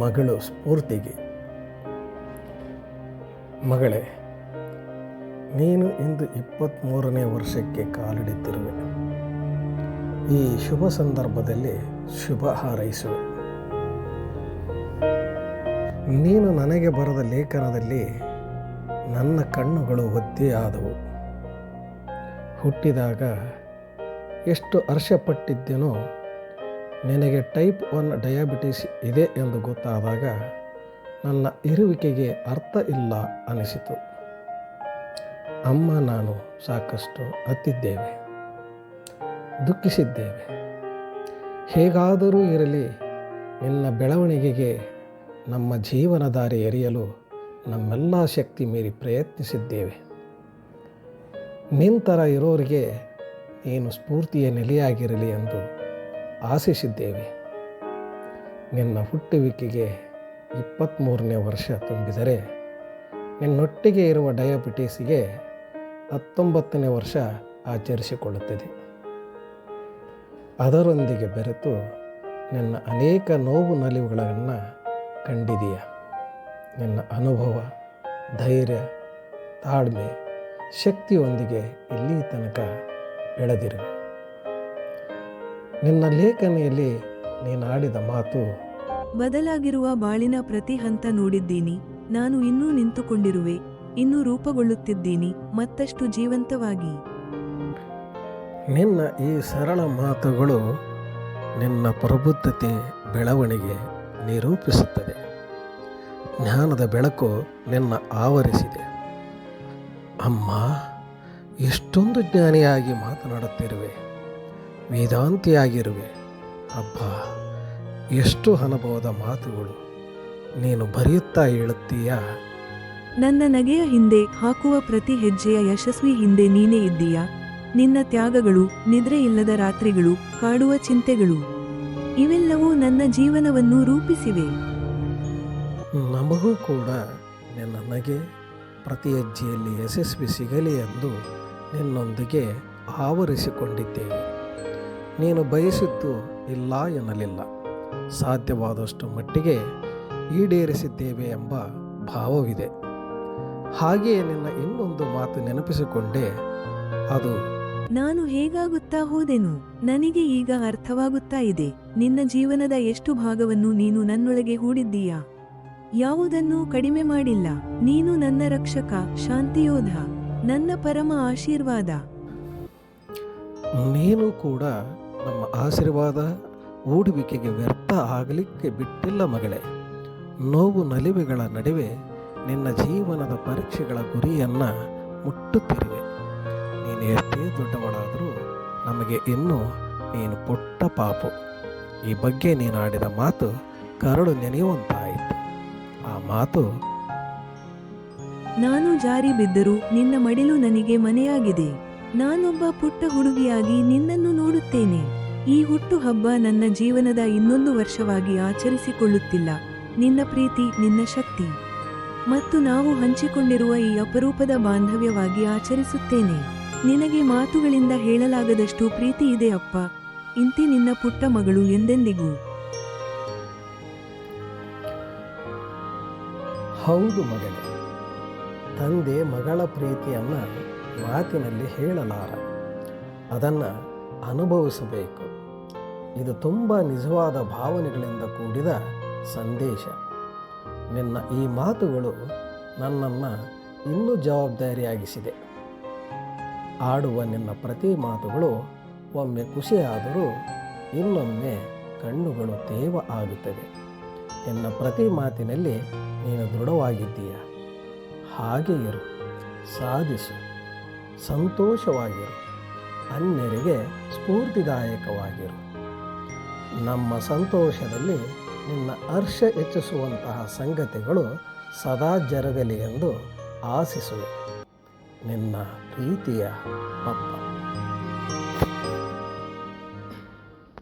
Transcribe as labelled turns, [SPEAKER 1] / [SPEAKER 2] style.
[SPEAKER 1] ಮಗಳು ಸ್ಫೂರ್ತಿಗೆ. ಮಗಳೇ, ನೀನು ಇಂದು ಇಪ್ಪತ್ತ್ಮೂರನೇ ವರ್ಷಕ್ಕೆ ಕಾಲಿಡುತ್ತಿರುವೆ. ಈ ಶುಭ ಸಂದರ್ಭದಲ್ಲಿ ಶುಭ ಹಾರೈಸುವೆ. ನೀನು ನನಗೆ ಬರೆದ ಲೇಖನದಲ್ಲಿ ನನ್ನ ಕಣ್ಣುಗಳು ಒದ್ದೆಯಾದವು. ಹುಟ್ಟಿದಾಗ ಎಷ್ಟು ಹರ್ಷಪಟ್ಟಿದ್ದೇನೋ ನಿನಗೆ ಟೈಪ್ ಒನ್ ಡಯಾಬಿಟಿಸ್ ಇದೆ ಎಂದು ಗೊತ್ತಾದಾಗ ನನ್ನ ಇರುವಿಕೆಗೆ ಅರ್ಥ ಇಲ್ಲ ಅನಿಸಿತು. ಅಮ್ಮ, ನಾನು ಸಾಕಷ್ಟು ಅತ್ತಿದ್ದೇವೆ ದುಃಖಿಸಿದ್ದೇವೆ. ಹೇಗಾದರೂ ಇರಲಿ, ನಿನ್ನ ಬೆಳವಣಿಗೆಗೆ ನಮ್ಮ ಜೀವನ ದಾರಿ ಎರೆಯಲು ನಮ್ಮೆಲ್ಲ ಶಕ್ತಿ ಮೀರಿ ಪ್ರಯತ್ನಿಸಿದ್ದೇವೆ. ನಿಂತರ ಇರೋರಿಗೆ ನೀನು ಸ್ಫೂರ್ತಿಯ ನೆಲೆಯಾಗಿರಲಿ ಎಂದು ಆಶಿಸಿದ್ದೇವೆ. ನಿನ್ನ ಹುಟ್ಟುವಿಕೆಗೆ ಇಪ್ಪತ್ತ್ಮೂರನೇ ವರ್ಷ ತುಂಬಿದರೆ, ನಿನ್ನೊಟ್ಟಿಗೆ ಇರುವ ಡಯಾಬಿಟೀಸಿಗೆ ಹತ್ತೊಂಬತ್ತನೇ ವರ್ಷ ಆಚರಿಸಿಕೊಳ್ಳುತ್ತದೆ. ಅದರೊಂದಿಗೆ ಬೆರೆತು ನಿನ್ನ ಅನೇಕ ನೋವು ನಲಿವುಗಳನ್ನು ಕಂಡಿದೆಯ. ನಿನ್ನ ಅನುಭವ, ಧೈರ್ಯ, ತಾಳ್ಮೆ, ಶಕ್ತಿಯೊಂದಿಗೆ ಇಲ್ಲಿ ತನಕ ಬೆಳೆದಿರುವೆ. ನಿನ್ನ ಲೇಖನಿಯಲ್ಲಿ ನೀನಾಡಿದ ಮಾತು
[SPEAKER 2] ಬದಲಾಗಿರುವ ಬಾಳಿನ ಪ್ರತಿ ಹಂತ ನೋಡಿದ್ದೀನಿ. ನಾನು ಇನ್ನೂ ನಿಂತುಕೊಂಡಿರುವೆ. ಇನ್ನೂ ರೂಪಗೊಳ್ಳುತ್ತಿದ್ದೀನಿ. ಮತ್ತಷ್ಟು ಜೀವಂತವಾಗಿ.
[SPEAKER 1] ನಿನ್ನ ಈ ಸರಳ ಮಾತುಗಳು ನಿನ್ನ ಪ್ರಬುದ್ಧತೆ ಬೆಳವಣಿಗೆ ನಿರೂಪಿಸುತ್ತದೆ. ಜ್ಞಾನದ ಬೆಳಕು ನಿನ್ನ ಆವರಿಸಿದೆ. ಅಮ್ಮ ಎಷ್ಟೊಂದು ಜ್ಞಾನಿಯಾಗಿ ಮಾತನಾಡುತ್ತಿರುವೆ. ವೇದಾಂತಿಯಾಗಿರುವೆ. ಅಬ್ಬ ಎಷ್ಟು ಅನುಭವದ ಮಾತುಗಳು. ನೀನು ಬರೆಯುತ್ತಾ ಹೇಳುತ್ತೀಯ?
[SPEAKER 2] ನನ್ನ ನಗೆಯ ಹಿಂದೆ ಹಾಕುವ ಪ್ರತಿ ಹೆಜ್ಜೆಯ ಯಶಸ್ವಿ ಹಿಂದೆ ನೀನೇ ಇದ್ದೀಯಾ? ನಿನ್ನ ತ್ಯಾಗಗಳು ನಿದ್ರೆ ಇಲ್ಲದ ರಾತ್ರಿಗಳು ಕಾಡುವ ಚಿಂತೆಗಳು ಇವೆಲ್ಲವೂ ನನ್ನ ಜೀವನವನ್ನು ರೂಪಿಸಿವೆ.
[SPEAKER 1] ನಮಗೂ ಕೂಡ ನಿನ್ನ ನಗೆ ಪ್ರತಿ ಹೆಜ್ಜೆಯಲ್ಲಿ ಯಶಸ್ವಿ ಸಿಗಲಿ ಎಂದು ನಿನ್ನೊಂದಿಗೆ ಆವರಿಸಿಕೊಂಡಿದ್ದೇವೆ. ನೀನು ಬಯಸಿದ್ದು ಇಲ್ಲ ಎನ್ನಲಿಲ್ಲ. ಸಾಧ್ಯವಾದಷ್ಟು ಮಟ್ಟಿಗೆ ಈಡೇರಿಸಿದ್ದೇವೆ ಎಂಬ ಭಾವವಿದೆ. ಹಾಗೆಯೇ ನಿನ್ನ ಇನ್ನೊಂದು ಮಾತು ನೆನಪಿಸಿಕೊಂಡೆ, ಅದು
[SPEAKER 2] ನಾನು ಹೇಗಾಗುತ್ತಾ ಹೋದೆನು? ನನಗೆ ಈಗ ಅರ್ಥವಾಗುತ್ತಾ ಇದೆ. ನಿನ್ನ ಜೀವನದ ಎಷ್ಟು ಭಾಗವನ್ನು ನೀನು ನನ್ನೊಳಗೆ ಹೂಡಿದ್ದೀಯಾ? ಯಾವುದನ್ನೂ ಕಡಿಮೆ ಮಾಡಿಲ್ಲ. ನೀನು ನನ್ನ ರಕ್ಷಕ, ಶಾಂತಿಯೋಧ, ನನ್ನ ಪರಮ ಆಶೀರ್ವಾದ.
[SPEAKER 1] ನೀನು ಕೂಡ ನಮ್ಮ ಆಶೀರ್ವಾದ, ಹೂಡುವಿಕೆಗೆ ವ್ಯರ್ಥ ಆಗಲಿಕ್ಕೆ ಬಿಟ್ಟಿಲ್ಲ ಮಗಳೇ. ನೋವು ನಲಿವೆಗಳ ನಡುವೆ ನಿನ್ನ ಜೀವನದ ಪರೀಕ್ಷೆಗಳ ಗುರಿಯನ್ನು ಮುಟ್ಟುತ್ತಿರುವೆ. ನೀನು ಎಷ್ಟೇ ದೊಡ್ಡವಳಾದರೂ ನಮಗೆ ಇನ್ನೂ ನೀನು ಪುಟ್ಟ ಪಾಪು. ಈ ಬಗ್ಗೆ ನೀನು ಆಡಿದ ಮಾತು ಕರಡು ನೆನೆಯುವಂತಾಯಿತು. ಆ ಮಾತು
[SPEAKER 2] ನಾನು ಜಾರಿ ಬಿದ್ದರೂ ನಿನ್ನ ಮಡಿಲು ನನಗೆ ಮನೆಯಾಗಿದೆ. ನಾನೊಬ್ಬ ಪುಟ್ಟ ಹುಡುಗಿಯಾಗಿ ನಿನ್ನನ್ನು ನೋಡುತ್ತೇನೆ. ಈ ಹುಟ್ಟು ಹಬ್ಬ ನನ್ನ ಜೀವನದ ಇನ್ನೊಂದು ವರ್ಷವಾಗಿ ಆಚರಿಸಿಕೊಳ್ಳುತ್ತಿಲ್ಲ. ನಿನ್ನ ಪ್ರೀತಿ, ನಿನ್ನ ಶಕ್ತಿ. ಮತ್ತು ನಾವು ಹಂಚಿಕೊಂಡಿರುವ ಈ ಅಪರೂಪದ ಬಾಂಧವ್ಯವಾಗಿ ಆಚರಿಸುತ್ತೇನೆ. ನಿನಗೆ ಮಾತುಗಳಿಂದ ಹೇಳಲಾಗದಷ್ಟು ಪ್ರೀತಿ ಇದೆ ಅಪ್ಪ. ಇಂತಿ ನಿನ್ನ ಪುಟ್ಟ ಮಗಳು ಎಂದೆಂದಿಗೂ.
[SPEAKER 1] ಹೌದು ಮಗಳೇ. ತಂದೆ ಮಗಳ ಪ್ರೀತಿಯನ್ನು ಮಾತಿನಲ್ಲಿ ಹೇಳಲಾರ. ಅದನ್ನು ಅನುಭವಿಸಬೇಕು. ಇದು ತುಂಬ ನಿಜವಾದ ಭಾವನೆಗಳಿಂದ ಕೂಡಿದ ಸಂದೇಶ. ನಿನ್ನ ಈ ಮಾತುಗಳು ನನ್ನನ್ನು ಇನ್ನೂ ಜವಾಬ್ದಾರಿಯಾಗಿಸಿದೆ. ಆಡುವ ನಿನ್ನ ಪ್ರತಿ ಮಾತುಗಳು ಒಮ್ಮೆ ಖುಷಿಯಾದರೂ ಇನ್ನೊಮ್ಮೆ ಕಣ್ಣುಗಳು ತೇವ ಆಗುತ್ತದೆ ನಿನ್ನ ಪ್ರತಿ ಮಾತಿನಲ್ಲಿ ನೀನು ದೃಢವಾಗಿದ್ದೀಯ? ಹಾಗೆ ಇರು, ಸಾಧಿಸು. ಸಂತೋಷವಾಗಿರು. ಅನ್ಯರಿಗೆ ಸ್ಫೂರ್ತಿದಾಯಕವಾಗಿರು. ನಮ್ಮ ಸಂತೋಷದಲ್ಲಿ ನಿನ್ನ ಹರ್ಷ ಹೆಚ್ಚಿಸುವಂತಹ ಸಂಗತಿಗಳು ಸದಾ ಜರಗಲಿ ಎಂದು ಆಶಿಸುವೆ ನಿನ್ನ ಪ್ರೀತಿಯ ಪಪ್ಪ